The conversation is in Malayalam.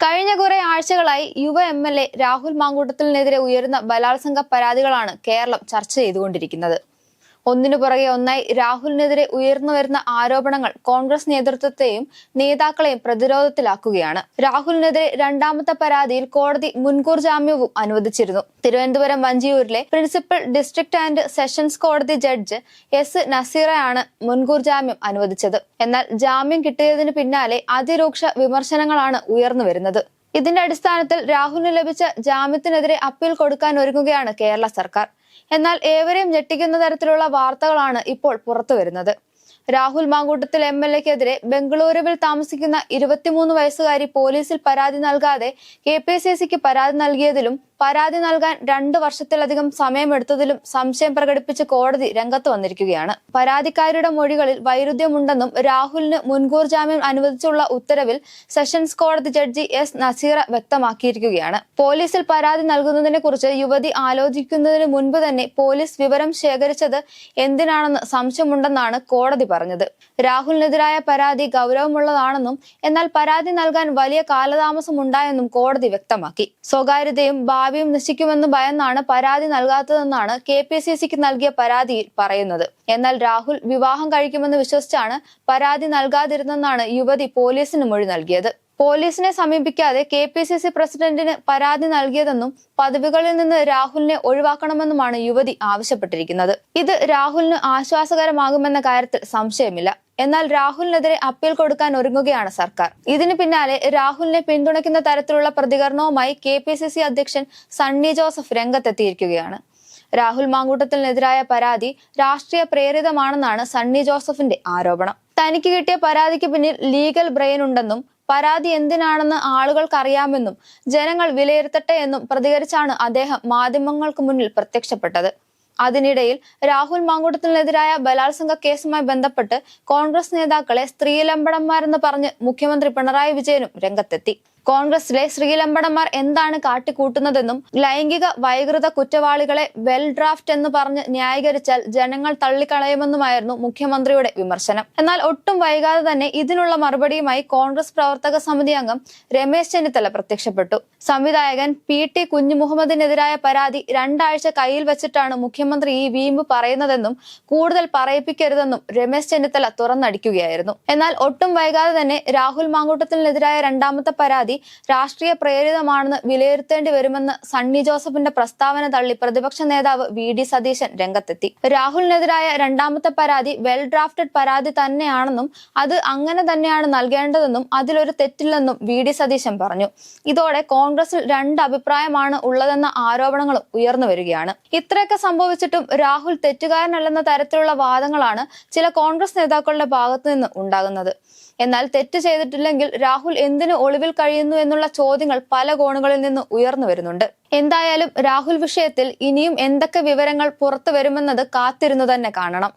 കഴിഞ്ഞ കുറെ ആഴ്ചകളായി യുവ എം എൽ എ രാഹുൽ മാങ്കൂട്ടത്തിനെതിരെ ഉയരുന്ന ബലാത്സംഗ പരാതികളാണ് കേരളം ചർച്ച ചെയ്തുകൊണ്ടിരിക്കുന്നത്. ഒന്നിനു പുറകെ ഒന്നായി രാഹുലിനെതിരെ ഉയർന്നു വരുന്ന ആരോപണങ്ങൾ കോൺഗ്രസ് നേതൃത്വത്തെയും നേതാക്കളെയും പ്രതിരോധത്തിലാക്കുകയാണ്. രാഹുലിനെതിരെ രണ്ടാമത്തെ പരാതിയിൽ കോടതി മുൻകൂർ ജാമ്യവും അനുവദിച്ചിരുന്നു. തിരുവനന്തപുരം വഞ്ചിയൂരിലെ പ്രിൻസിപ്പൽ ഡിസ്ട്രിക്ട് ആൻഡ് സെഷൻസ് കോടതി ജഡ്ജ് എസ് നസീറയാണ് മുൻകൂർ ജാമ്യം അനുവദിച്ചത്. എന്നാൽ ജാമ്യം കിട്ടിയതിന് പിന്നാലെ അതിരൂക്ഷ വിമർശനങ്ങളാണ് ഉയർന്നു വരുന്നത്. ഇതിന്റെ അടിസ്ഥാനത്തിൽ രാഹുലിന് ലഭിച്ച ജാമ്യത്തിനെതിരെ അപ്പീൽ കൊടുക്കാൻ ഒരുങ്ങുകയാണ് കേരള സർക്കാർ. എന്നാൽ ഏവരെയും ഞെട്ടിക്കുന്ന തരത്തിലുള്ള വാർത്തകളാണ് ഇപ്പോൾ പുറത്തു വരുന്നത്. രാഹുൽ മാങ്കൂട്ടത്തിൽ എം എൽ എക്കെതിരെ ബംഗളൂരുവിൽ താമസിക്കുന്ന ഇരുപത്തിമൂന്ന് വയസ്സുകാരി പോലീസിൽ പരാതി നൽകാതെ കെ പി സി സിക്ക് പരാതി നൽകിയതിലും പരാതി നൽകാൻ രണ്ടു വർഷത്തിലധികം സമയമെടുത്തതിലും സംശയം പ്രകടിപ്പിച്ച് കോടതി രംഗത്ത് വന്നിരിക്കുകയാണ്. പരാതിക്കാരുടെ മൊഴികളിൽ വൈരുദ്ധ്യമുണ്ടെന്നും രാഹുലിന് മുൻകൂർ ജാമ്യം അനുവദിച്ചുള്ള ഉത്തരവിൽ സെഷൻസ് കോടതി ജഡ്ജി എസ് നസീറ വ്യക്തമാക്കിയിരിക്കുകയാണ്. പോലീസിൽ പരാതി നൽകുന്നതിനെ കുറിച്ച് യുവതി ആലോചിക്കുന്നതിന് മുൻപ് തന്നെ പോലീസ് വിവരം ശേഖരിച്ചത് എന്തിനാണെന്ന് സംശയമുണ്ടെന്നാണ് കോടതി പറഞ്ഞത്. രാഹുലിനെതിരായ പരാതി ഗൗരവമുള്ളതാണെന്നും എന്നാൽ പരാതി നൽകാൻ വലിയ കാലതാമസം ഉണ്ടായെന്നും കോടതി വ്യക്തമാക്കി. സ്വകാര്യതയും ഭാവിയും നശിക്കുമെന്ന് ഭയന്നാണ് പരാതി നൽകാത്തതെന്നാണ് കെ പി സി സിക്ക് നൽകിയ പരാതിയിൽ പറയുന്നത്. എന്നാൽ രാഹുൽ വിവാഹം കഴിക്കുമെന്ന് വിശ്വസിച്ചാണ് പരാതി നൽകാതിരുന്നെന്നാണ് യുവതി പോലീസിന് മൊഴി നൽകിയത്. പോലീസിനെ സമീപിക്കാതെ കെ പി സി സി പ്രസിഡന്റിന് പരാതി നൽകിയതെന്നും പദവികളിൽ നിന്ന് രാഹുലിനെ ഒഴിവാക്കണമെന്നുമാണ് യുവതി ആവശ്യപ്പെട്ടിരിക്കുന്നത്. ഇത് രാഹുലിന് ആശ്വാസകരമാകുമെന്ന കാര്യത്തിൽ സംശയമില്ല. എന്നാൽ രാഹുലിനെതിരെ അപ്പീൽ കൊടുക്കാൻ ഒരുങ്ങുകയാണ് സർക്കാർ. ഇതിന് പിന്നാലെ രാഹുലിനെ പിന്തുണയ്ക്കുന്ന തരത്തിലുള്ള പ്രതികരണവുമായി കെ പി സി സി അധ്യക്ഷൻ സണ്ണി ജോസഫ് രംഗത്തെത്തിയിരിക്കുകയാണ്. രാഹുൽ മാങ്കൂട്ടത്തിനെതിരായ പരാതി രാഷ്ട്രീയ പ്രേരിതമാണെന്നാണ് സണ്ണി ജോസഫിന്റെ ആരോപണം. തനിക്ക് കിട്ടിയ പരാതിക്ക് പിന്നിൽ ലീഗൽ ബ്രെയിൻ ഉണ്ടെന്നും പരാതി എന്തിനാണെന്ന് ആളുകൾക്കറിയാമെന്നും ജനങ്ങൾ വിലയിരുത്തട്ടെ എന്നും പ്രതികരിച്ചാണ് അദ്ദേഹം മാധ്യമങ്ങൾക്ക് മുന്നിൽ പ്രത്യക്ഷപ്പെട്ടത്. അതിനിടയിൽ രാഹുൽ മാങ്കൂട്ടത്തിനെതിരായ ബലാത്സംഗ കേസുമായി ബന്ധപ്പെട്ട് കോൺഗ്രസ് നേതാക്കളെ സ്ത്രീലമ്പടന്മാരെന്ന് പറഞ്ഞ് മുഖ്യമന്ത്രി പിണറായി വിജയനും രംഗത്തെത്തി. കോൺഗ്രസിലെ ശ്രീലമ്പടന്മാർ എന്താണ് കാട്ടിക്കൂട്ടുന്നതെന്നും ലൈംഗിക വൈകൃത കുറ്റവാളികളെ വെൽ ഡ്രാഫ്റ്റ് എന്ന് പറഞ്ഞ് ന്യായീകരിച്ചാൽ ജനങ്ങൾ തള്ളിക്കളയുമെന്നുമായിരുന്നു മുഖ്യമന്ത്രിയുടെ വിമർശനം. എന്നാൽ ഒട്ടും വൈകാതെ തന്നെ ഇതിനുള്ള മറുപടിയുമായി കോൺഗ്രസ് പ്രവർത്തക സമിതി അംഗം രമേശ് ചെന്നിത്തല പ്രത്യക്ഷപ്പെട്ടു. സംവിധായകൻ പി ടി കുഞ്ഞുമുഹമ്മദിനെതിരായ പരാതി രണ്ടാഴ്ച കയ്യിൽ വെച്ചിട്ടാണ് മുഖ്യമന്ത്രി ഈ വീമ്പ് പറയുന്നതെന്നും കൂടുതൽ പറയിപ്പിക്കരുതെന്നും രമേശ് ചെന്നിത്തല തുറന്നടിക്കുകയായിരുന്നു. എന്നാൽ ഒട്ടും വൈകാതെ തന്നെ രാഹുൽ മാങ്കൂട്ടത്തിനെതിരായ രണ്ടാമത്തെ പരാതി രാഷ്ട്രീയ പ്രേരിതമാണെന്ന് വിലയിരുത്തേണ്ടി വരുമെന്ന് സണ്ണി ജോസഫിന്റെ പ്രസ്താവന തള്ളി പ്രതിപക്ഷ നേതാവ് വി ഡി സതീശൻ രംഗത്തെത്തി. രാഹുലിനെതിരായ രണ്ടാമത്തെ പരാതി വെൽ ഡ്രാഫ്റ്റഡ് പരാതി തന്നെയാണെന്നും അത് അങ്ങനെ തന്നെയാണ് നൽകേണ്ടതെന്നും അതിലൊരു തെറ്റില്ലെന്നും വി ഡി സതീശൻ പറഞ്ഞു. ഇതോടെ കോൺഗ്രസിൽ രണ്ട് അഭിപ്രായമാണ് ഉള്ളതെന്ന ആരോപണങ്ങളും ഉയർന്നു വരികയാണ്. ഇത്രയൊക്കെ സംഭവിച്ചിട്ടും രാഹുൽ തെറ്റുകാരനല്ലെന്ന തരത്തിലുള്ള വാദങ്ങളാണ് ചില കോൺഗ്രസ് നേതാക്കളുടെ ഭാഗത്തു നിന്ന് ഉണ്ടാകുന്നത്. എന്നാൽ തെറ്റ് ചെയ്തിട്ടില്ലെങ്കിൽ രാഹുൽ എന്തിനു ഒളിവിൽ കഴിയുന്നു എന്നുള്ള ചോദ്യങ്ങൾ പല കോണുകളിൽ നിന്ന് ഉയർന്നു വരുന്നുണ്ട്. എന്തായാലും രാഹുൽ വിഷയത്തിൽ ഇനിയും എന്തൊക്കെ വിവരങ്ങൾ പുറത്തു വരുമെന്നത് കാത്തിരുന്നു തന്നെ കാണണം.